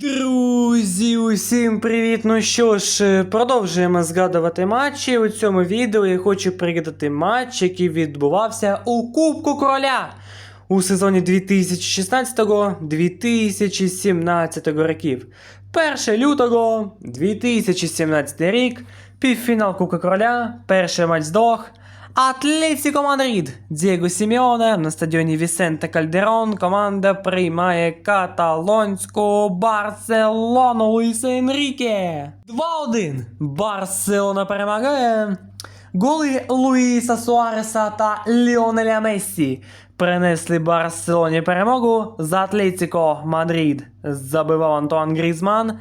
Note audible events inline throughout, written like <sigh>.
Друзі, усім привіт! Ну що ж, е, продовжуємо згадувати матчі. У цьому відео я хочу пригадати матч, який відбувався у Кубку Короля у сезоні 2016-2017 років. 1 лютого 2017 рік, півфінал Кубка Короля, перший матч здох. Атлетіко Мадрид Дієго Сімеоне на стадіоні Вісенте Кальдерон команда приймає каталонську Барселону Луїса Енріке. 2-1. Барселона перемагає. Голи Луїса Суареса та Ліонеля Мессі принесли Барселоні перемогу за Атлетіко Мадрид. Забивав Антуан Грізман.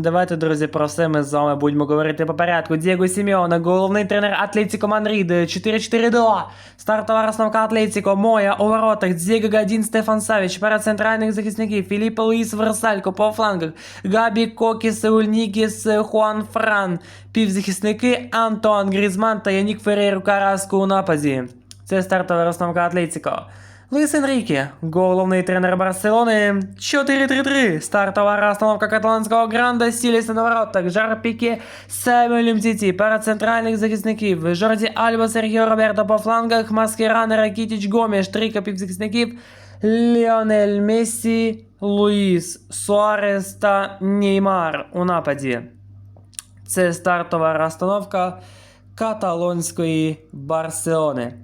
Давайте, друзі, про все ми з вами будемо говорити по порядку. Дієго Сімеона, головний тренер Атлетіко Мадрид, 4-4-2. Стартова розстановка Атлетіко, Моя у воротах, Дієго Гадін, Стефан Савіч, пара центральних захисників, Філіппо Луїс Версалько по флангах, Габі Кокіс, Ульнікіс, Хуан Фран, півзахисники Антуан Грізман та Янік Феррейру Караску у нападі. Це стартова розстановка Атлетіко. Луїс Енріке, головний тренер Барселони, 4-3-3, стартова розстановка каталонського гранда, Сіліса на воротах, Жар Піке, Семюель Мтіті, пара центральних захисників, Жорді Альба, Сергіо Роберто по флангах, Маскеране, Ракітіч, Гомеш, трійка півзахисників, Ліонель Мессі, Луїс Суарес та Неймар у нападі. Це стартова розстановка каталонської Барселони.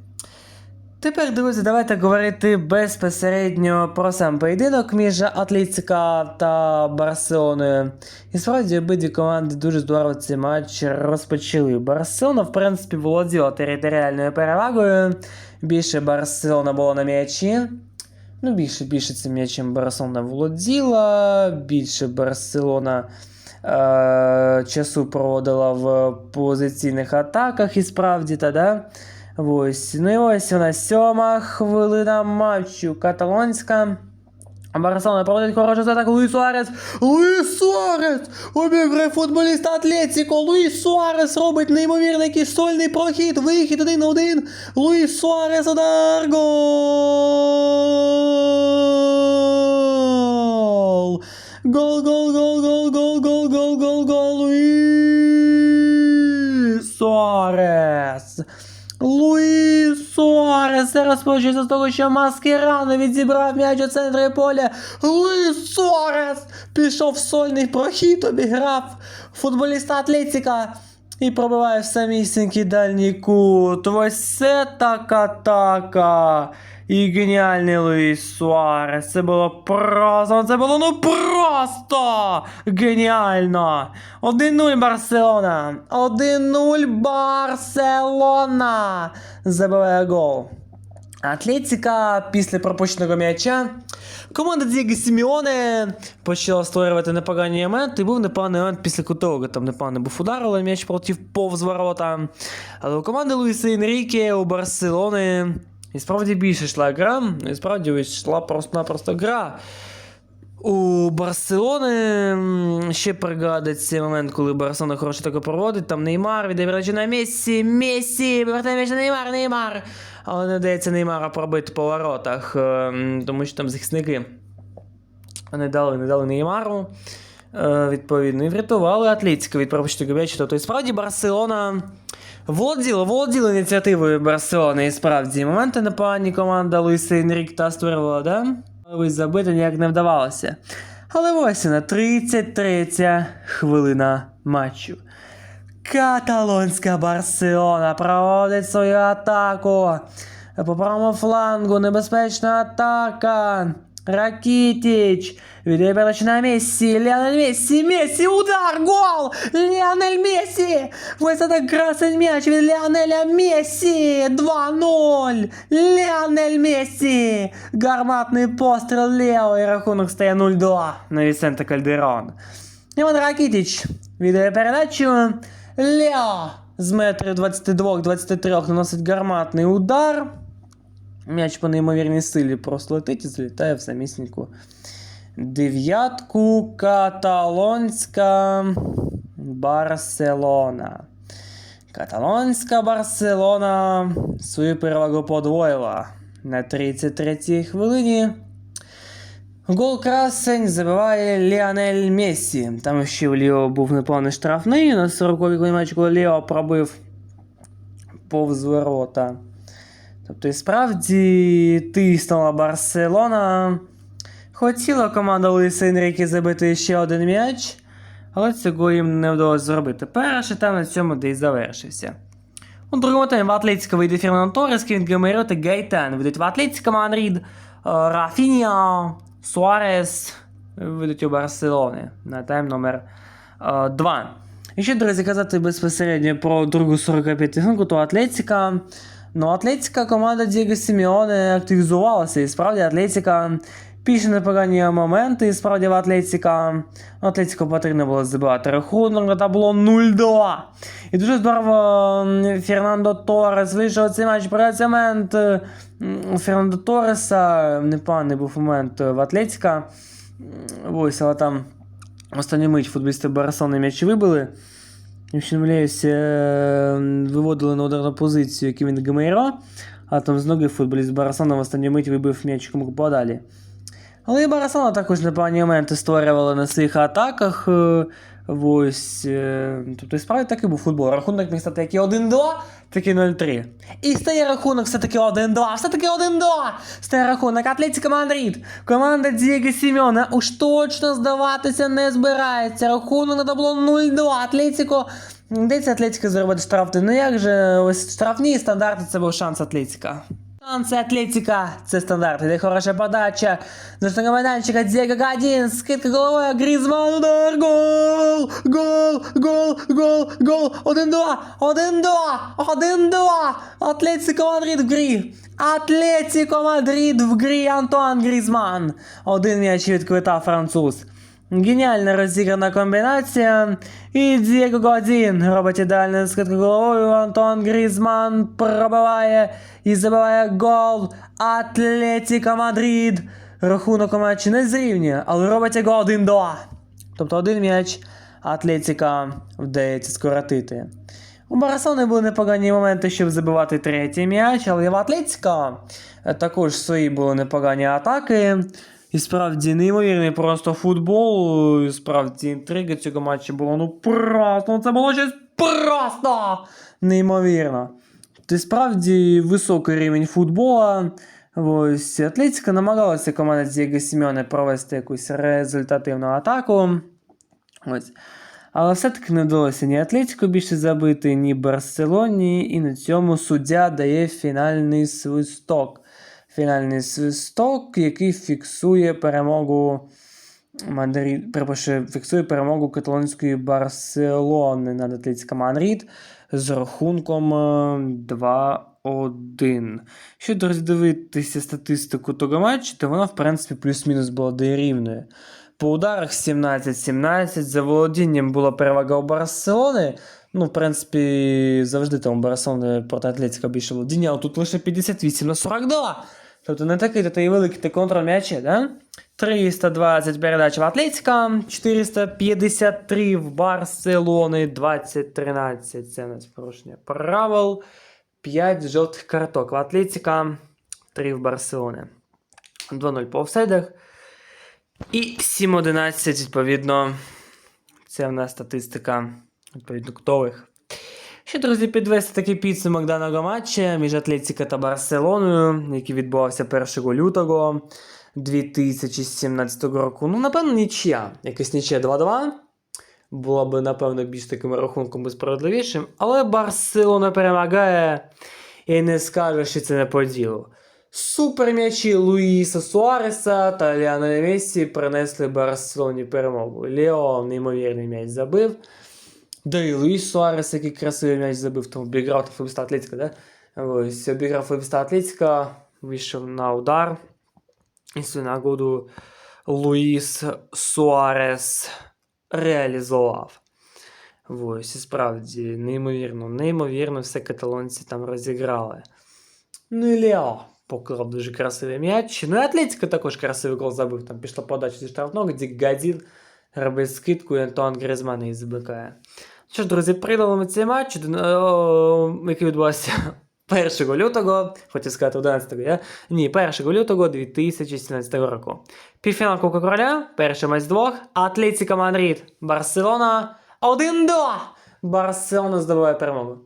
Тепер, друзі, давайте говорити безпосередньо про сам поєдинок між Атлетика та Барселоною. І справді обидві команди дуже здорово цей матч розпочали. Барселона, в принципі, володіла територіальною перевагою. Більше Барселона була на м'ячі. Ну, більше більше цим м'ячем Барселона володіла, більше Барселона е- часу проводила в позиційних атаках, і справді, та да? Ось. Ну і ось вона сьома хвилина матчу. Каталонська. Барселона проводить хороший атаку. Луїс Суарес. Луїс Суарес! Обіграє футболіста Атлетіко. Луїс Суарес робить неймовірний якийсь прохід. Вихід один на один. Луїс Суарес удар. Гол! Гол, гол, гол, гол, гол, гол, гол, гол, гол. Луїс Суарес. Суарес розпочується з того, що Маскерано відзібрав м'яч у центрі поля. Луїс Суарес пішов в сольний прохід, обіграв футболіста Атлетіка і пробиває в самісінький дальній кут. Ось це так атака. І геніальний Луїс Суарес. Це було просто. Це було ну просто геніально. 1-0 Барселона. 1-0 Барселона. Забиває гол. Атлетика після пропущеного м'яча. Команда Дієго Сіміоне почала створювати непогані моменти. Був непоганий момент після кутового. Там непоганий був удар, але м'яч полетів повз ворота. Але у команди Луїса Енріке у Барселони і справді більше йшла гра. І справді йшла просто-напросто гра. У Барселони ще пригадать цей момент, коли Барселона хороше таке проводить. Там Неймар віддає на Мессі, Мессі, повертає м'яч на Неймар, Неймар. Але не вдається Неймара пробити по воротах, ем, тому що там захисники не дали, не дали Неймару. Е, відповідно, і врятували Атлетика від пропущеного м'яча. Тобто, справді Барселона володіла, володіла ініціативою Барселони, і справді. Моменти непогані команда Луїса Енрік та створювала, да? Але забити ніяк не вдавалося. Але ось вона, 33 хвилина матчу. Каталонська Барселона проводить свою атаку. По правому флангу небезпечна атака. Ракітіч. Віддає передачу на Мессі. Леонель Мессі. Мессі. Удар. Гол. Леонель Мессі. Ось це красень м'яч від Леонеля Мессі. 2-0. Леонель Мессі. Гарматний постріл лівий. Рахунок стає 0-2 на Вісенте Кальдерон. Іван Ракітіч віддає передачу. Лео з метрів 22-23 наносить гарматний удар. М'яч по неймовірній силі просто летить і злітає в самісіньку дев'ятку каталонська Барселона. Каталонська Барселона свою перевагу подвоїла на 33-й хвилині. Гол красень забиває Ліанель Мессі. Там ще у Ліо був неповний штрафний на 40-й матч, коли Ліо пробив повз ворота. Тобто, і справді тиснула Барселона. Хотіла команда Луїса Енріки забити ще один м'яч, але цього їм не вдалося зробити. Перший там на цьому де й завершився. У другому таймі в Атлетіка вийде Фернан Торрес, Кевін Гамейро та Гайтан. Вийдуть в Атлетіка Манрід, е, Рафінія, Суарес вийдуть у Барселони на тайм номер 2. І ще, друзі, казати безпосередньо про другу 45 хвилинку, то Атлетіка. Ну, Атлетіка команда Дієго Сіміоне активізувалася. І справді Атлетіка пішли непогані моменти, і справді в Атлетіка. Ну, Атлетіку потрібно було забивати рахунок на табло 0-2. І дуже здорово Фернандо Торрес вийшов цей матч про м, у Фернандо Торреса. Непоганий був момент в Атлетіка. Ось, але там останню мить футболісти Барселони м'яч вибили. Якщо не помиляюсь, е, виводили на ударну позицію Кевін Гамейро, а там з ноги футболіст Барселона в останню мить вибив м'яч кому подалі. Але і Барселона також непогані моменти створювала на своїх атаках. Ось, е, тобто і справді такий був футбол. Рахунок міг стати як і 1-2, так і 0-3. І стає рахунок все-таки 1-2, все-таки 1-2. Стає рахунок Атлетика Мадрид. Команда Дієго Сімеона уж точно здаватися не збирається. Рахунок на табло 0-2. Атлетико. Де це Атлетика зробити штрафи? Ну як же ось штрафні стандарти це був шанс Атлетика. Шанси Атлетика, це стандарт. Іде хороша подача. Зашного майданчика Диего Гадін, скидка головою, Грізман, удар, гол, гол, гол, гол, гол, 1-2, 1-2, 1-2, Атлетико Мадрид в грі. Атлетико Мадрид в грі, Антуан Грізман. Один м'яч відквитав француз. Геніально розіграна комбінація. І Дієго Годін робить ідеальну скидку головою. Антон Грізман пробиває і забиває гол. Атлетіко Мадрид. Рахунок матчі не зрівнює, але робить його 1-2. Тобто один м'яч Атлетіка вдається скоротити. У Барселони були непогані моменти, щоб забивати третій м'яч, але в Атлетіка також свої були непогані атаки. І справді неймовірний просто футбол. І справді інтрига цього матчу була ну просто. Ну це було щось просто неймовірно. Ти справді високий рівень футбола. Ось Атлетика намагалася команда Дієго Сімеоне провести якусь результативну атаку. Ось. Але все-таки не вдалося ні Атлетику більше забити, ні Барселоні, і на цьому суддя дає фінальний свисток. Фінальний свисток, який фіксує перемогу Мадрид, перепрошую, фіксує перемогу каталонської Барселони над Атлетико Мадрид з рахунком е, 2-1. Якщо роздивитися статистику того матчу, то вона, в принципі, плюс-мінус була дорівною. По ударах 17-17, за володінням була перевага у Барселони. Ну, в принципі, завжди там Барселони проти Атлетика більше володіння, але тут лише 58 на 42. Тобто не такий то і великий контроль м'яча, да? 320 передач в Атлетика, 453 в Барселони, 20-13. Це у нас порушення правил. 5 жовтих карток в Атлетика, 3 в Барселони. 2-0 по офсайдах. І 7-11, відповідно, це в нас статистика відповідно ктових. Ще, друзі, підвести такий підсумок даного матча між Атлетико та Барселоною, який відбувався 1 лютого 2017 року. Ну, напевно, нічия. Якась нічия 2-2. Була би, напевно, більш таким рахунком би справедливішим. Але Барселона перемагає і не скаже, що це не по ділу. Суперм'ячі Луїса Суареса та Ліана Мессі принесли Барселоні перемогу. Лео неймовірний м'яч забив. Да і Луїс Суарес, який красивий м'яч забив, там обіграв футболіста Атлетика, да? Ось, обіграв футболіста Атлетика, вийшов на удар. І свою нагоду Луїс Суарес реалізував. Ось, і справді, неймовірно, неймовірно, все каталонці там розіграли. Ну і Лео поклав дуже красивий м'яч. Ну і Атлетика також красивий гол забив. Там пішла подача зі штрафного, де Гадін робить скидку і Антуан Гризман її забикає. Що ж, друзі, прийдемо цей матч, який відбувався <laughs> 1 лютого, хотів сказати 11 я? Ні, 1 лютого 2017 року. Півфінал Кубка Короля, перший матч двох, Атлетіко Мадрид, Барселона 1-2. Барселона здобуває перемогу.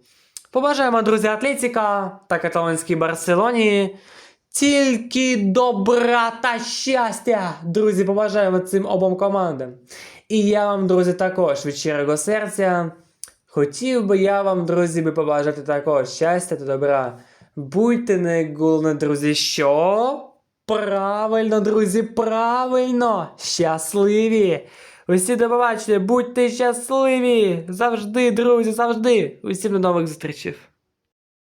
Побажаємо, друзі, Атлетіка та каталонській Барселоні. Тільки добра та щастя! Друзі, побажаємо цим обом командам. І я вам, друзі, також від щирого серця. Хотів би я вам, друзі, би побажати також щастя та добра. Будьте не головне, друзі, що? Правильно, друзі, правильно! Щасливі! Усі до побачення, будьте щасливі! Завжди, друзі, завжди! Усім до нових зустрічей!